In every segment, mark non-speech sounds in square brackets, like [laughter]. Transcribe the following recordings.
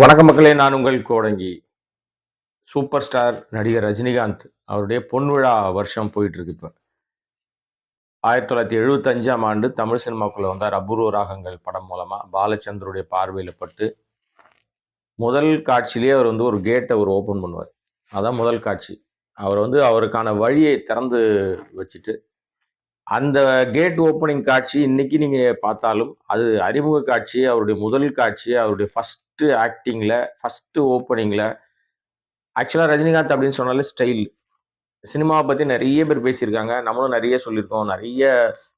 வணக்க மக்களே நான் உங்கள் கோடங்கி. சூப்பர் ஸ்டார் நடிகர் ரஜினிகாந்த் அவருடைய பொன்விழா வருஷம் போயிட்டு இருக்கு இப்போ. ஆயிரத்தி தொள்ளாயிரத்தி எழுபத்தஞ்சாம் ஆண்டு தமிழ் சினிமாக்குள்ளே வந்தார். அபூர்வ ராகங்கள் படம் மூலமாக பாலச்சந்தருடைய பார்வையில் பட்டு முதல் காட்சியிலேயே அவர் வந்து ஒரு கேட்டை அவர் ஓப்பன் பண்ணுவார். அதான் முதல் காட்சி. அவர் வந்து அவருக்கான வழியை திறந்து வச்சுட்டு அந்த கேட் ஓப்பனிங் காட்சி இன்னைக்கு நீங்கள் பார்த்தாலும் அது அறிமுக காட்சி அவருடைய முதல் காட்சி அவருடைய ஃபஸ்ட் ஃபஸ்ட்டு ஆக்டிங்கில் ஃபஸ்ட்டு ஓப்பனிங்கில் ஆக்சுவலாக ரஜினிகாந்த் அப்படின்னு சொன்னாலே ஸ்டைல் சினிமாவை பற்றி நிறைய பேர் பேசியிருக்காங்க. நம்மளும் நிறைய சொல்லியிருக்கோம். நிறைய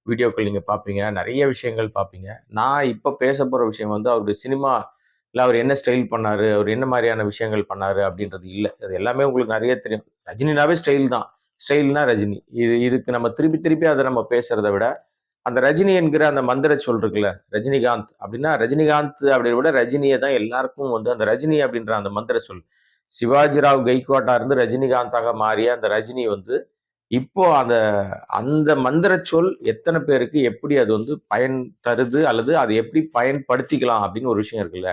வீடியோக்கள் நீங்கள் பார்ப்பீங்க. நிறைய விஷயங்கள் பார்ப்பீங்க. நான் இப்போ பேச போகிற விஷயம் வந்து அவருடைய சினிமா இல்லை அவர் என்ன ஸ்டைல் பண்ணாரு? அவர் என்ன மாதிரியான விஷயங்கள் பண்ணாரு? அப்படின்றது இல்லை. அது எல்லாமே உங்களுக்கு நிறைய தெரியும். ரஜினினாவே ஸ்டைல் தான். ஸ்டைல்னா ரஜினி. இது இதுக்கு நம்ம திருப்பி திருப்பி அதை நம்ம பேசுகிறத விட அந்த ரஜினி என்கிற அந்த மந்திர சொல் இருக்குல்ல ரஜினிகாந்த். அப்படின்னா ரஜினிகாந்த் அப்படின்னு விட ரஜினியை தான் எல்லாருக்கும் வந்து அந்த ரஜினி அப்படின்ற அந்த மந்திர சொல். சிவாஜிராவ் கைக்வாட்டா இருந்து ரஜினிகாந்தாக மாறிய அந்த ரஜினி வந்து இப்போ அந்த அந்த மந்திர சொல் எத்தனை பேருக்கு எப்படி அது வந்து பயன் தருது அல்லது அதை எப்படி பயன்படுத்திக்கலாம் அப்படின்னு ஒரு விஷயம் இருக்குல்ல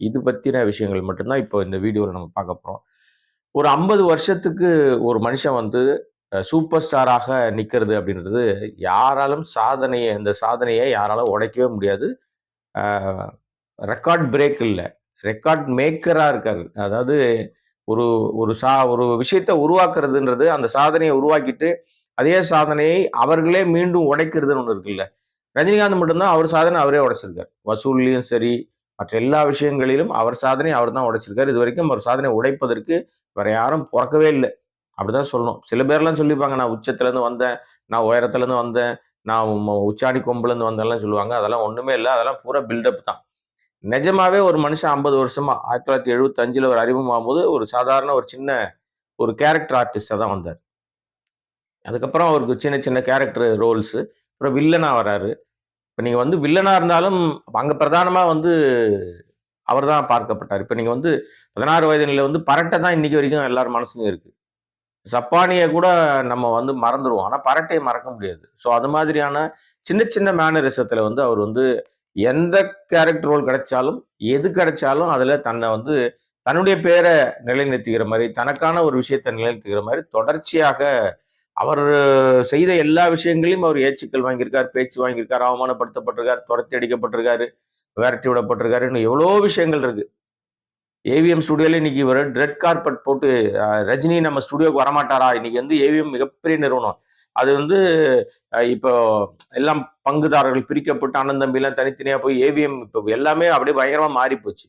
இது பத்தின விஷயங்கள் மட்டும்தான் இப்போ இந்த வீடியோவில் நம்ம பார்க்க போறோம். ஒரு ஐம்பது வருஷத்துக்கு ஒரு மனுஷன் வந்து சூப்பர் ஸ்டாராக நிற்கிறது அப்படின்றது யாராலும் சாதனையை இந்த சாதனையை யாராலும் உடைக்கவே முடியாது. ரெக்கார்ட் பிரேக் இல்லை. ரெக்கார்ட் மேக்கராக இருக்காரு. அதாவது ஒரு ஒரு சா ஒரு விஷயத்தை உருவாக்குறதுன்றது அந்த சாதனையை உருவாக்கிட்டு அதே சாதனையை அவர்களே மீண்டும் உடைக்கிறதுன்னு ஒன்று இருக்குல்ல. ரஜினிகாந்த் மட்டும்தான் அவர் சாதனை அவரே உடைச்சிருக்கார். வசூல்லையும் சரி மற்ற எல்லா விஷயங்களிலும் அவர் சாதனை அவர் தான் உடைச்சிருக்காரு. இது வரைக்கும் அவர் சாதனை உடைப்பதற்கு வேற யாரும் பிறக்கவே இல்லை. அப்படிதான் சொல்லணும். சில பேர்லாம் சொல்லிப்பாங்க நான் உச்சத்துலேருந்து வந்தேன் நான் உயரத்துலேருந்து வந்தேன் நான் உச்சாணி கொம்புலேருந்து வந்தேன்லாம் சொல்லுவாங்க. அதெல்லாம் ஒன்றுமே இல்லை. அதெல்லாம் பூரா பில்டப் தான். நிஜமாவே ஒரு மனுஷன் ஐம்பது வருஷமா ஆயிரத்தி தொள்ளாயிரத்தி எழுபத்தஞ்சில் ஒரு அறிமுகமாகும் போது ஒரு சாதாரண ஒரு சின்ன ஒரு கேரக்டர் ஆர்டிஸ்டாக தான் வந்தார். அதுக்கப்புறம் அவருக்கு சின்ன சின்ன கேரக்டர் ரோல்ஸு அப்புறம் வில்லனாக வராரு. இப்போ நீங்கள் வந்து வில்லனா இருந்தாலும் அங்கே பிரதானமாக வந்து அவர் தான் பார்க்கப்பட்டார். இப்போ நீங்கள் வந்து பதினாறு வயதுல வந்து பரட்டை தான் இன்றைக்கி வரைக்கும் எல்லார் மனசுலையும் இருக்குது சப்பானியை கூட நம்ம வந்து மறந்துடுவோம் ஆனால் பரட்டையை மறக்க முடியாது. ஸோ அது மாதிரியான சின்ன சின்ன மேனரிசத்தில் வந்து அவர் வந்து எந்த கேரக்டர் ரோல் கிடைச்சாலும் எது கிடைச்சாலும் அதில் தன்னை வந்து தன்னுடைய பேரை நிலைநிறுத்துகிற மாதிரி தனக்கான ஒரு விஷயத்தை நிலைநிறுத்துகிற மாதிரி தொடர்ச்சியாக அவர் செய்த எல்லா விஷயங்களையும் அவர் ஏச்சுக்கள் வாங்கியிருக்கார் பேச்சு வாங்கியிருக்கார் அவமானப்படுத்தப்பட்டிருக்கார் துரத்தி அடிக்கப்பட்டிருக்காரு விரட்டி விடப்பட்டிருக்காரு இன்னும் எவ்வளோ விஷயங்கள் இருக்குது ஏவிஎம் ஸ்டுடியோல இன்னைக்கு ஒரு ரெட் கார்பெட் போட்டு ரஜினி நம்ம ஸ்டுடியோக்கு வரமாட்டாரா? இன்னைக்கு வந்து ஏவிஎம் மிகப்பெரிய நிறுவனம். அது வந்து இப்போ எல்லாம் பங்குதாரர்கள் பிரிக்கப்பட்டு அண்ணன் தம்பி எல்லாம் தனித்தனியா போய் ஏவிஎம் இப்போ எல்லாமே அப்படியே பயங்கரமா மாறி போச்சு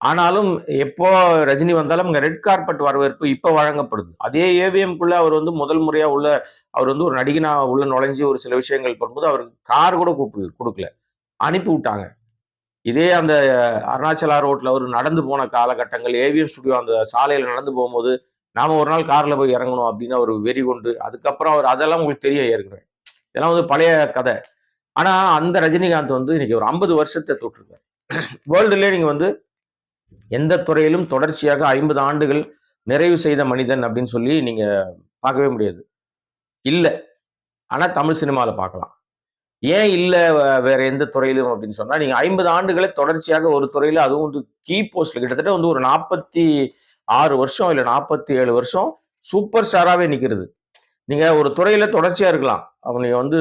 ஆனாலும் எப்போ ரஜினி வந்தாலும் அங்கே ரெட் கார்பெட் வரவேற்பு இப்போ வழங்கப்படுது. அதே ஏவிஎம்குள்ள அவர் வந்து முதல் முறையா உள்ள அவர் வந்து ஒரு நடிகனா உள்ள நுழைஞ்சு ஒரு சில விஷயங்கள் பண்ணும்போது அவருக்கு கார் கூட கூப்பிடு கொடுக்கல. அனுப்பி விட்டாங்க. இதே அந்த அருணாச்சலா ரோட்ல அவர் நடந்து போன காலகட்டங்கள் ஏவிஎம் ஸ்டுடியோ அந்த சாலையில நடந்து போகும்போது நாம ஒரு நாள் கார்ல போய் இறங்கணும் அப்படின்னு அவர் வெறி கொண்டு அதுக்கப்புறம் அவர் அதெல்லாம் உங்களுக்கு தெரியும் ஏற்கனவே. இதெல்லாம் வந்து பழைய கதை. ஆனா அந்த ரஜினிகாந்த் வந்து இன்னைக்கு ஒரு ஐம்பது வருஷத்தை தொட்டிருக்காரு. வேர்ல்டுலேயே நீங்க வந்து எந்த துறையிலும் தொடர்ச்சியாக ஐம்பது ஆண்டுகள் நிறைவு செய்த மனிதன் அப்படின்னு சொல்லி நீங்க பார்க்கவே முடியாது. இல்லை. ஆனா தமிழ் சினிமாவில் பார்க்கலாம். ஏன் இல்லை வே- வேற எந்த துறையிலும் அப்படின்னு சொன்னால் நீங்கள் ஐம்பது ஆண்டுகளை தொடர்ச்சியாக ஒரு துறையில் அதுவும் வந்து கீ போஸ்ட்ல கிட்டத்தட்ட வந்து ஒரு நாற்பத்தி ஆறு வருஷம் இல்லை நாற்பத்தி ஏழு வருஷம் சூப்பர் ஸ்டாராகவே நிற்கிறது நீங்கள் ஒரு துறையில் தொடர்ச்சியாக இருக்கலாம். அவங்க வந்து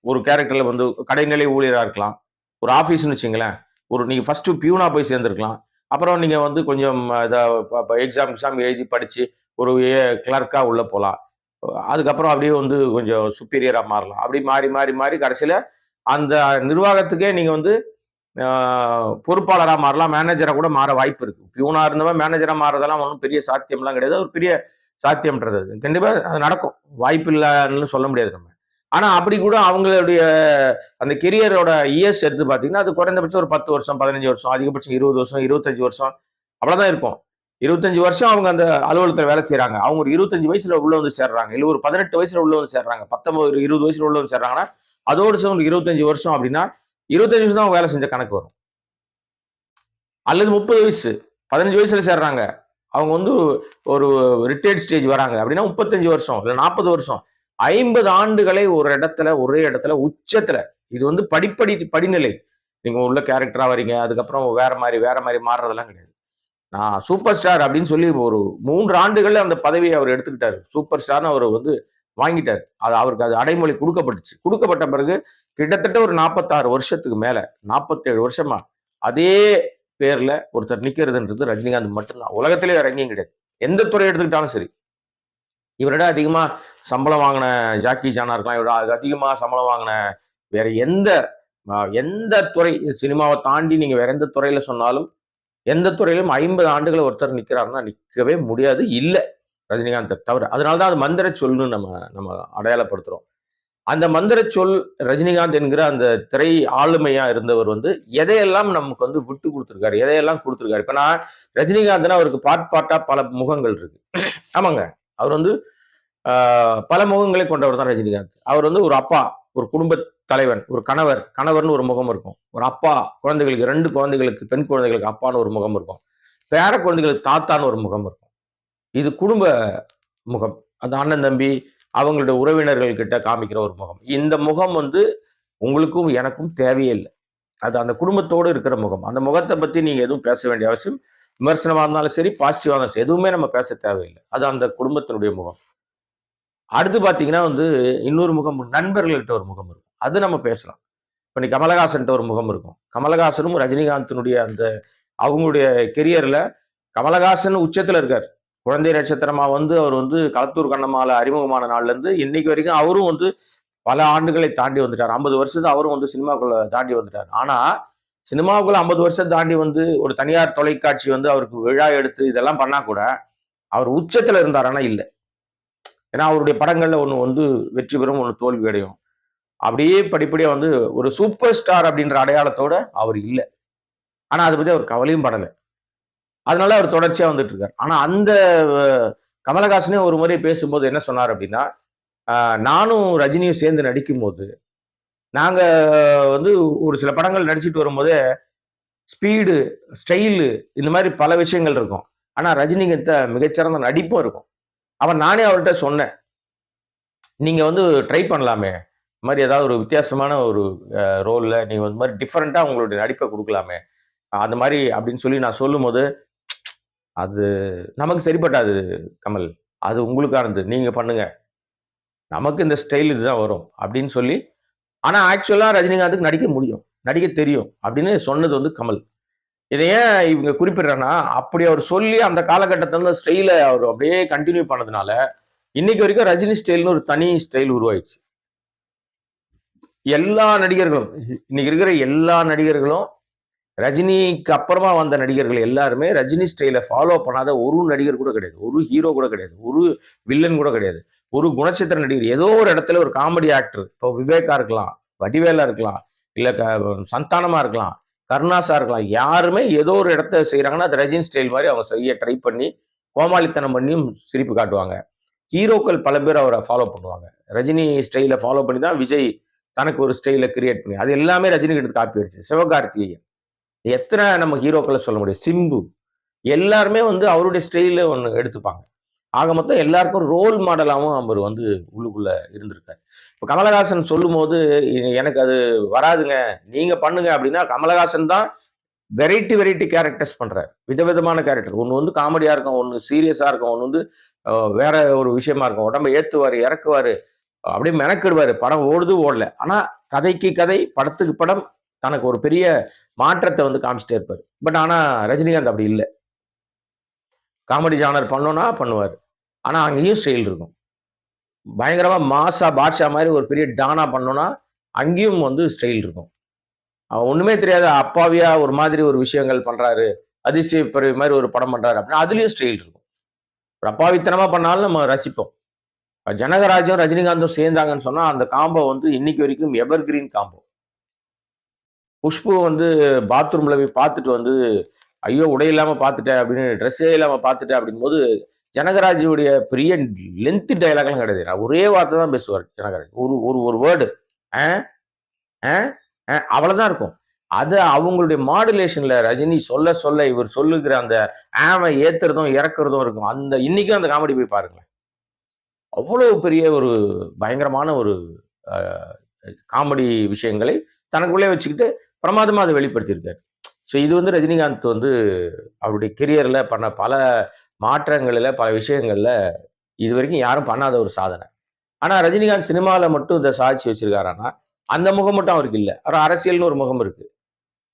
ஒரு கேரக்டரில் வந்து கடைநிலை ஊழியராக இருக்கலாம். ஒரு ஆஃபீஸ்னு வச்சுங்களேன். ஒரு நீங்கள் ஃபஸ்ட்டு பியூனாக போய் சேர்ந்துருக்கலாம். அப்புறம் நீங்கள் வந்து கொஞ்சம் எக்ஸாம் எக்ஸாம் எழுதி படித்து ஒரு கிளர்க்காக உள்ளே போகலாம் அதுக்கப்புறம் அப்படியே வந்து கொஞ்சம் சுப்பீரியராக மாறலாம். அப்படி மாறி மாறி மாறி கடைசியில் அந்த நிர்வாகத்துக்கே நீங்கள் வந்து பொறுப்பாளராக மாறலாம் மேனேஜராக கூட மாற வாய்ப்பு இருக்குது பியூனாக இருந்தவன் மேனேஜராக மாறதெல்லாம் ஒன்றும் பெரிய சாத்தியம்லாம் கிடையாது. ஒரு பெரிய சாத்தியம்ன்றது அது. கண்டிப்பாக அது நடக்கும். வாய்ப்பு இல்லைன்னு சொல்ல முடியாது நம்ம. ஆனால் அப்படி கூட அவங்களுடைய அந்த கெரியரோட இயர்ஸ் எடுத்து பார்த்தீங்கன்னா அது குறைந்தபட்சம் ஒரு பத்து வருஷம் பதினஞ்சு வருஷம் அதிகபட்சம் இருபது வருஷம் இருபத்தஞ்சி வருஷம் அவ்வளோதான் இருக்கும். இருபத்தஞ்சு வருஷம் அவங்க அந்த அலுவலகத்தில் வேலை செய்றாங்க. அவங்க ஒரு இருபத்தஞ்சு வயசுல உள்ள வந்து சேர்றாங்க. இல்லை ஒரு பதினெட்டு வயசுல உள்ள வந்து சேர்றாங்க. பத்தொன்பது இருபது வயசுல உள்ள வந்து சேர்றாங்கன்னா அதோடு சேர்ந்து இருபத்தஞ்சு வருஷம் அப்படின்னா இருபத்தஞ்சு வருஷம் தான் அவங்க வேலை செஞ்ச கணக்கு வரும். அல்லது முப்பது வயசு பதினஞ்சு வயசுல சேர்றாங்க. அவங்க வந்து ஒரு ரிட்டையர்ட் ஸ்டேஜ் வராங்க. அப்படின்னா முப்பத்தஞ்சு வருஷம் இல்லை நாற்பது வருஷம். ஐம்பது ஆண்டுகளை ஒரு இடத்துல ஒரே இடத்துல உச்சத்துல. இது வந்து படிப்படி படிநிலை. நீங்க உள்ள கேரக்டரா வரீங்க அதுக்கப்புறம் வேற மாதிரி வேற மாதிரி மாறுறதெல்லாம் கிடையாது. நான் சூப்பர் ஸ்டார் அப்படின்னு சொல்லி ஒரு மூன்று ஆண்டுகள்ல அந்த பதவியை அவர் எடுத்துக்கிட்டார். சூப்பர் ஸ்டார்னு அவர் வந்து வாங்கிட்டார். அது அவருக்கு அது அடைமொழி கொடுக்கப்பட்டுச்சு. கொடுக்கப்பட்ட பிறகு கிட்டத்தட்ட ஒரு நாற்பத்தாறு வருஷத்துக்கு மேல நாற்பத்தேழு வருஷமா அதே பேர்ல ஒருத்தர் நிக்கிறதுன்றது ரஜினிகாந்த் மட்டும்தான். உலகத்திலே இறங்கியும் கிடையாது. எந்த துறை எடுத்துக்கிட்டாலும் சரி. இவரோட அதிகமா சம்பளம் வாங்கின ஜாக்கி ஜானா இருக்கலாம். இவரோட அது அதிகமா சம்பளம் வாங்கின வேற எந்த எந்த துறை சினிமாவை தாண்டி நீங்க வேற எந்த துறையில சொன்னாலும் எந்த துறையிலும் ஐம்பது ஆண்டுகள் ஒருத்தர் நிற்கிறாருன்னா நிற்கவே முடியாது. இல்லை ரஜினிகாந்தை தவிர. அதனாலதான் அது மந்திர சொல்னு நம்ம நம்ம அடையாளப்படுத்துகிறோம் அந்த மந்திர சொல் ரஜினிகாந்த் என்கிற அந்த திரை ஆளுமையா இருந்தவர் வந்து எதையெல்லாம் நமக்கு வந்து விட்டு கொடுத்துருக்காரு எதையெல்லாம் கொடுத்துருக்காரு? இப்போ நான் ரஜினிகாந்த்னா அவருக்கு பாட் பாட்டா பல முகங்கள் இருக்கு. ஆமாங்க. அவர் வந்து பல முகங்களை கொண்டவர் தான் ரஜினிகாந்த். அவர் வந்து ஒரு அப்பா. ஒரு குடும்ப தலைவன் ஒரு கணவர் கணவர்னு ஒரு முகம் இருக்கும். ஒரு அப்பா குழந்தைகளுக்கு ரெண்டு குழந்தைகளுக்கு பெண் குழந்தைகளுக்கு அப்பான்னு ஒரு முகம் இருக்கும். பேர குழந்தைகளுக்கு தாத்தான்னு ஒரு முகம் இருக்கும். இது குடும்ப முகம். அந்த அண்ணன் தம்பி அவங்களுடைய உறவினர்கள் கிட்ட காமிக்கிற ஒரு முகம். இந்த முகம் வந்து உங்களுக்கும் எனக்கும் தேவையே இல்லை. அது அந்த குடும்பத்தோடு இருக்கிற முகம். அந்த முகத்தை பற்றி நீங்கள் எதுவும் பேச வேண்டிய அவசியம் விமர்சனமாக இருந்தாலும் சரி பாசிட்டிவாக இருந்தாலும் சரி எதுவுமே நம்ம பேச தேவையில்லை. அது அந்த குடும்பத்தினுடைய முகம். அடுத்து பார்த்தீங்கன்னா வந்து இன்னொரு முகம் நண்பர்கள்கிட்ட ஒரு முகம் இருக்கும். அது நம்ம பேசலாம். இப்போ நீ கமலஹாசன்கிட்ட ஒரு முகம் இருக்கும். கமலஹாசனும் ரஜினிகாந்தினுடைய அந்த அவங்களுடைய கெரியரில் கமலஹாசன் உச்சத்தில் இருக்கார். குழந்தை நட்சத்திரமா வந்து அவர் வந்து களத்தூர் கண்ணம்மால அறிமுகமான நாள்லேருந்து இன்னைக்கு வரைக்கும் அவரும் வந்து பல ஆண்டுகளை தாண்டி வந்துட்டார். ஐம்பது வருஷத்து அவரும் வந்து சினிமாக்குள்ள தாண்டி வந்துட்டார். ஆனால் சினிமாவுக்குள்ள ஐம்பது வருஷம் தாண்டி வந்து ஒரு தனியார் தொலைக்காட்சி வந்து அவருக்கு விழா எடுத்து இதெல்லாம் பண்ணா கூட அவர் உச்சத்தில் இருந்தார் ஆனால் இல்லை. ஏன்னா அவருடைய படங்கள்ல ஒன்று வந்து வெற்றி பெறும் ஒன்று தோல்வி அடையும். அப்படியே படிப்படியாக வந்து ஒரு சூப்பர் ஸ்டார் அப்படின்ற அடையாளத்தோட அவர் இல்லை. ஆனால் அதை பற்றி அவர் கவலையும் படலை. அதனால அவர் தொடர்ச்சியாக வந்துட்டு இருக்கார் ஆனால் அந்த கமலஹாசனே ஒரு முறை பேசும்போது என்ன சொன்னார் அப்படின்னா நானும் ரஜினியும் சேர்ந்து நடிக்கும்போது நாங்கள் வந்து ஒரு சில படங்கள் நடிச்சிட்டு வரும்போதே ஸ்பீடு ஸ்டைலு இந்த மாதிரி பல விஷயங்கள் இருக்கும். ஆனால் ரஜினிகிட்ட மிகச்சிறந்த நடிப்பும் இருக்கும். அவன் நானே அவர்கிட்ட சொன்னேன் நீங்கள் வந்து ட்ரை பண்ணலாமே இந்த மாதிரி ஏதாவது ஒரு வித்தியாசமான ஒரு ரோலில் நீங்கள் வந்து மாதிரி டிஃப்ரெண்ட்டாக உங்களுடைய நடிப்பை கொடுக்கலாமே அந்த மாதிரி அப்படின்னு சொல்லி நான் சொல்லும்போது அது நமக்கு சரிப்பட்டாது கமல் அது உங்களுக்கானது நீங்கள் பண்ணுங்கள் நமக்கு இந்த ஸ்டைல் இதுதான் வரும் அப்படின்னு சொல்லி ஆனால் ஆக்சுவலாக ரஜினிகாந்துக்கு நடிக்க முடியும் நடிக்க தெரியும் அப்படின்னு சொன்னது வந்து கமல். இதை ஏன் இவங்க குறிப்பிடுறேன்னா அப்படி அவர் சொல்லி அந்த காலகட்டத்தில் ஸ்டைலை அவர் அப்படியே கண்டினியூ பண்ணதுனால இன்னைக்கு வரைக்கும் ரஜினி ஸ்டைல்னு ஒரு தனி ஸ்டைல் உருவாயிடுச்சு. எல்லா நடிகர்களும் இன்னைக்கு இருக்கிற எல்லா நடிகர்களும் ரஜினிக்கு அப்புறமா வந்த நடிகர்கள் எல்லாருமே ரஜினி ஸ்டைலை ஃபாலோ பண்ணாத ஒரு நடிகர் கூட கிடையாது. ஒரு ஹீரோ கூட கிடையாது. ஒரு வில்லன் கூட கிடையாது. ஒரு குணச்சித்திர நடிகர் ஏதோ ஒரு இடத்துல ஒரு காமெடி ஆக்டர் இப்போ விவேகா இருக்கலாம் வடிவேலா இருக்கலாம் இல்லை க- சந்தானமா இருக்கலாம் கருணாசா இருக்கலாம். யாருமே ஏதோ ஒரு இடத்த செய்கிறாங்கன்னா அது ரஜினி ஸ்டைல் மாதிரி அவங்க செய்ய ட்ரை பண்ணி கோமாளித்தனம் பண்ணியும் சிரிப்பு காட்டுவாங்க. ஹீரோக்கள் பல பேர் அவரை ஃபாலோ பண்ணுவாங்க. ரஜினி ஸ்டைலை ஃபாலோ பண்ணி தான் விஜய் தனக்கு ஒரு ஸ்டைலை கிரியேட் பண்ணி அது எல்லாமே ரஜினி கிட்ட காப்பி அடிச்சு. சிவகார்த்திகேயன். எத்தனை நம்ம ஹீரோக்களை சொல்ல முடியும்? சிம்பு. எல்லாருமே வந்து அவருடைய ஸ்டைலில் ஒன்று எடுத்துப்பாங்க. ஆக மொத்தம் எல்லாருக்கும் ரோல் மாடலாகவும் அவர் வந்து உள்ளுக்குள்ளே இருந்திருக்காரு. இப்போ கமலஹாசன் சொல்லும்போது எனக்கு அது வராதுங்க. நீங்கள் பண்ணுங்க அப்படின்னா கமலஹாசன் தான் வெரைட்டி வெரைட்டி கேரக்டர்ஸ் பண்ணுறார் விதவிதமான கேரக்டர். ஒன்று வந்து காமெடியாக இருக்கும் ஒன்று சீரியஸாக இருக்கும் ஒன்று வந்து வேற ஒரு விஷயமா இருக்கும். உடம்ப ஏற்றுவார் இறக்குவார் அப்படியே மெனக்கிடுவார். படம் ஓடுது ஓடல. ஆனால் கதைக்கு கதை படத்துக்கு படம் தனக்கு ஒரு பெரிய மாற்றத்தை வந்து காமிச்சிட்டே இருப்பார். பட் ஆனால் ரஜினிகாந்த் அப்படி இல்லை. காமெடி ஜானர் பண்ணோன்னா பண்ணுவார். ஆனால் அங்கேயும் ஸ்டைல் இருக்கும். பயங்கரமாக மாசா பாட்ஷா மாதிரி ஒரு பெரிய டானா பண்ணோன்னா அங்கேயும் வந்து ஸ்டைல் இருக்கும். அவன் ஒன்றுமே தெரியாத அப்பாவியா ஒரு மாதிரி ஒரு விஷயங்கள் பண்ணுறாரு அதிசய பிறவி மாதிரி ஒரு படம் பண்ணுறாரு அப்படின்னா அதுலேயும் ஸ்டைல் இருக்கும். ஒரு அப்பாவித்தனமாக பண்ணாலும் நம்ம ரசிப்போம். இப்போ ஜனகராஜும் ரஜினிகாந்தும் சேர்ந்தாங்கன்னு சொன்னால் அந்த காம்போ வந்து இன்னைக்கு வரைக்கும் எவர் கிரீன் காம்போ குஷ்பு வந்து பாத்ரூமில் போய் பார்த்துட்டு வந்து ஐயோ உடை பார்த்துட்டேன் அப்படின்னு ட்ரெஸ்ஸே இல்லாமல் பார்த்துட்டேன் அப்படின் போது ஜனகராஜுடைய பெரிய லென்த்து டைலாக்லாம் கிடையாது. நான் ஒரே வார்த்தை தான் பேசுவார் ஜனகராஜ். ஒரு ஒரு ஒரு வேர்டு அவ்வளோதான் இருக்கும். அது அவங்களுடைய மாடுலேஷன்ல ரஜினி சொல்ல சொல்ல இவர் சொல்லுகிற அந்த ஆமை ஏத்துறதும் இறக்குறதும் இருக்கும். அந்த இன்னைக்கும் அந்த காமெடி போய் பாருங்களேன். அவ்வளவு பெரிய ஒரு பயங்கரமான ஒரு காமெடி விஷயங்களை தனக்குள்ளே வச்சுக்கிட்டு பிரமாதமாக அதை வெளிப்படுத்தியிருக்காரு. ஸோ இது வந்து ரஜினிகாந்த் வந்து அவருடைய கெரியரில் பண்ண பல மாற்றங்களில் பல விஷயங்களில் இது வரைக்கும் யாரும் பண்ணாத ஒரு சாதனை. ஆனால் ரஜினிகாந்த் சினிமாவில் மட்டும் இதை சாதிச்சு வச்சிருக்காருன்னா அந்த முகம் மட்டும் அவருக்கு இல்லை. அவர் அரசியல்னு ஒரு முகம் இருக்குது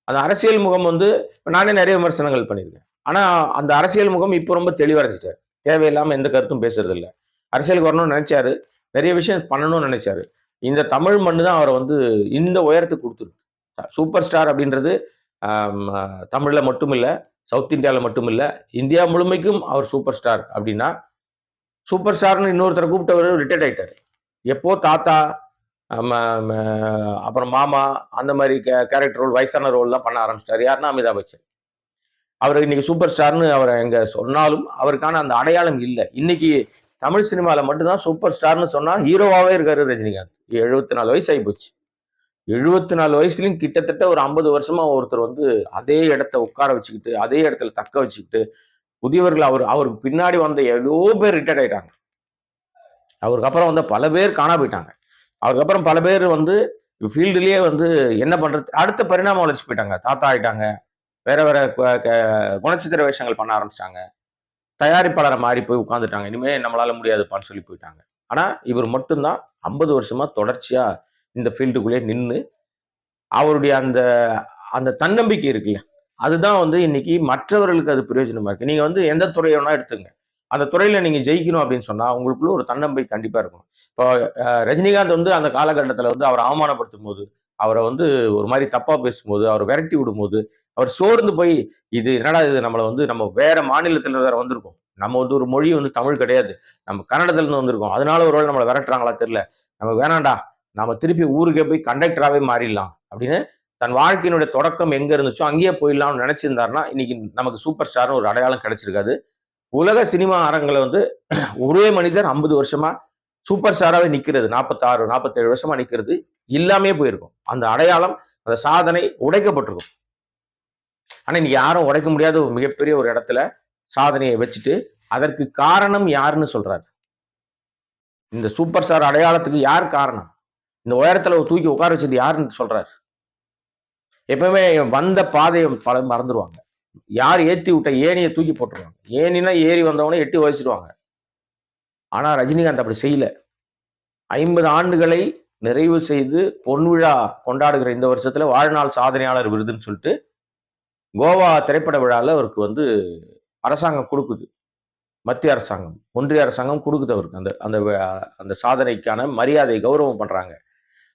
அந்த அரசியல் முகம் வந்து நானே நிறைய விமர்சனங்கள் பண்ணியிருக்கேன். ஆனால் அந்த அரசியல் முகம் இப்போ ரொம்ப தெளிவடைஞ்சிட்டார் தேவையில்லாமல் எந்த கருத்தும் பேசுறதில்ல. அரசியலுக்கு வரணும்னு நினச்சாரு. நிறைய விஷயம் பண்ணணும்னு நினைச்சாரு. இந்த தமிழ் மண்ணு தான் அவரை வந்து இந்த உயரத்துக்கு கொடுத்துருக்கு. சூப்பர் ஸ்டார் அப்படின்றது தமிழில் மட்டும் இல்லை சவுத் இந்தியாவில் மட்டும் இல்லை இந்தியா முழுமைக்கும் அவர் சூப்பர் ஸ்டார் அப்படின்னா சூப்பர் ஸ்டார்னு இன்னொருத்தரை கூப்பிட்டவர் ரிட்டையர்ட் ஆகிட்டார் எப்போ தாத்தா அப்புறம் மாமா அந்த மாதிரி கேரக்டர் ரோல் வயசான ரோல்லாம் பண்ண ஆரம்பிச்சிட்டாரு. யாருன்னா அமிதாப் பச்சன். அவர் இன்னைக்கு சூப்பர் ஸ்டார்னு அவர் எங்க சொன்னாலும் அவருக்கான அந்த அடையாளம் இல்லை. இன்னைக்கு தமிழ் சினிமாவில் மட்டும்தான் சூப்பர் ஸ்டார்னு சொன்னால் ஹீரோவாகவே இருக்காரு ரஜினிகாந்த். எழுபத்தி நாலு வயசு ஆகி போச்சு. எழுபத்தி நாலு வயசுலயும் கிட்டத்தட்ட ஒரு ஐம்பது வருஷமா ஒருத்தர் வந்து அதே இடத்த உட்கார வச்சுக்கிட்டு அதே இடத்துல தக்க வச்சுக்கிட்டு புதியவர்கள் அவர் அவருக்கு பின்னாடி வந்த எவ்வளோ பேர் ரிட்டையர்ட் ஆயிட்டாங்க. அவருக்கு அப்புறம் வந்து பல பேர் காணா போயிட்டாங்க. அவருக்கு அப்புறம் பல பேர் வந்து ஃபீல்டுலயே வந்து என்ன பண்றது அடுத்த பரிணாம வளர்ச்சி போயிட்டாங்க. தாத்தா ஆயிட்டாங்க. வேற வேற க- குணச்சித்திர வேஷங்கள் பண்ண ஆரம்பிச்சிட்டாங்க. தயாரிப்பாளரை மாறி போய் உட்காந்துட்டாங்க இனிமே நம்மளால முடியாதுப்பான்னு சொல்லி போயிட்டாங்க. ஆனா இவர் மட்டும்தான் ஐம்பது வருஷமா தொடர்ச்சியா இந்த ஃபீல்டுக்குள்ளே நின்று அவருடைய அந்த அந்த தன்னம்பிக்கை இருக்குல்ல அதுதான் வந்து இன்னைக்கு மற்றவர்களுக்கு அது பிரயோஜனமா இருக்கு. நீங்க வந்து எந்த துறையை வேணா எடுத்துங்க அந்த துறையில நீங்க ஜெயிக்கணும் அப்படின்னு சொன்னா உங்களுக்குள்ள ஒரு தன்னம்பிக்கை கண்டிப்பா இருக்கும். இப்போ ரஜினிகாந்த் வந்து அந்த காலகட்டத்தில் வந்து அவரை அவமானப்படுத்தும் போது அவரை வந்து ஒரு மாதிரி தப்பா பேசும்போது அவரை விரட்டி விடும்போது அவர் சோர்ந்து போய் இது என்னடா இது நம்மளை வந்து நம்ம வேற மாநிலத்தில் வேற வந்திருக்கோம். நம்ம வந்து ஒரு மொழி வந்து தமிழ் கிடையாது. நம்ம கன்னடத்துல இருந்து வந்திருக்கோம். அதனால ஒரு வேளை நம்மளை விரட்டுறாங்களா தெரியல. நமக்கு வேணாம்டா நாம திருப்பி ஊருக்கே போய் கண்டக்டராகவே மாறிடலாம். அப்படின்னு தன் வாழ்க்கையினுடைய தொடக்கம் எங்க இருந்துச்சோ அங்கேயே போயிடலாம்னு நினைச்சிருந்தாருன்னா இன்னைக்கு நமக்கு சூப்பர் ஸ்டார்னு ஒரு அடையாளம் கிடைச்சிருக்காது. உலக சினிமா அரங்கில் வந்து [clears throat] ஒரே மனிதர் ஐம்பது வருஷமா சூப்பர் ஸ்டாராகவே நிக்கிறது. நாற்பத்தாறு நாற்பத்தேழு வருஷமா நிக்கிறது. இல்லாமே போயிருக்கும். அந்த அடையாளம் அந்த சாதனை உடைக்கப்பட்டிருக்கும். ஆனா இன்னைக்கு யாரும் உடைக்க முடியாத ஒரு மிகப்பெரிய ஒரு இடத்துல சாதனையை வச்சுட்டு அதற்கு காரணம் யாருன்னு சொல்றாரு. இந்த சூப்பர் ஸ்டார் அடையாளத்துக்கு யார் காரணம்? இந்த உயரத்துல தூக்கி உட்கார வச்சது யாருன்னு சொல்றாரு. எப்பவுமே வந்த பாதையை பல மறந்துடுவாங்க யார் ஏத்தி விட்ட ஏணியை தூக்கி போட்டுருவாங்க. ஏனினா ஏறி வந்தவனே எட்டி வயசிடுவாங்க ஆனா ரஜினிகாந்த் அப்படி செய்யல. ஐம்பது ஆண்டுகளை நிறைவு செய்து பொன் விழா கொண்டாடுகிற இந்த வருஷத்துல வாழ்நாள் சாதனையாளர் விருதுன்னு சொல்லிட்டு கோவா திரைப்பட விழால அவருக்கு வந்து அரசாங்கம் கொடுக்குது. மத்திய அரசாங்கம் ஒன்றிய அரசாங்கம் கொடுக்குது அவருக்கு. அந்த அந்த அந்த சாதனைக்கான மரியாதை கௌரவம் பண்றாங்க.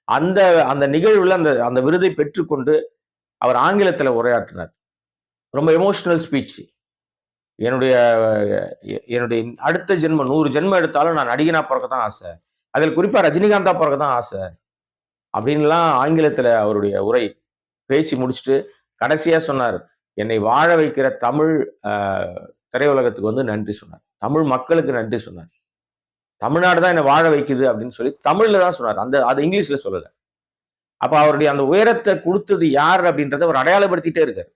அந்த அந்த நிகழ்வில் அந்த அந்த விருதை பெற்றுக்கொண்டு அவர் ஆங்கிலத்தில் உரையாற்றினார். ரொம்ப எமோஷ்னல் ஸ்பீச் என்னுடைய என்னுடைய அடுத்த ஜென்மம் நூறு ஜென்மம் எடுத்தாலும் நான் நடிகனா பிறக்க தான் ஆசை. அதில் குறிப்பாக ரஜினிகாந்தா பிறக்க தான் ஆசை. அப்படின்லாம் ஆங்கிலத்தில் அவருடைய உரை பேசி முடிச்சுட்டு கடைசியாக சொன்னார். என்னை வாழ வைக்கிற தமிழ் திரையுலகத்துக்கு வந்து நன்றி சொன்னார். தமிழ் மக்களுக்கு நன்றி சொன்னார். தமிழ்நாடு தான் என்னை வாழ வைக்குது அப்படின்னு சொல்லி தமிழ்ல தான் சொன்னார். அந்த அது இங்கிலீஷ்ல சொல்லலை. அப்போ அவருடைய அந்த உயரத்தை கொடுத்தது யார் அப்படின்றத அவர் அடையாளப்படுத்திட்டே இருக்கார்.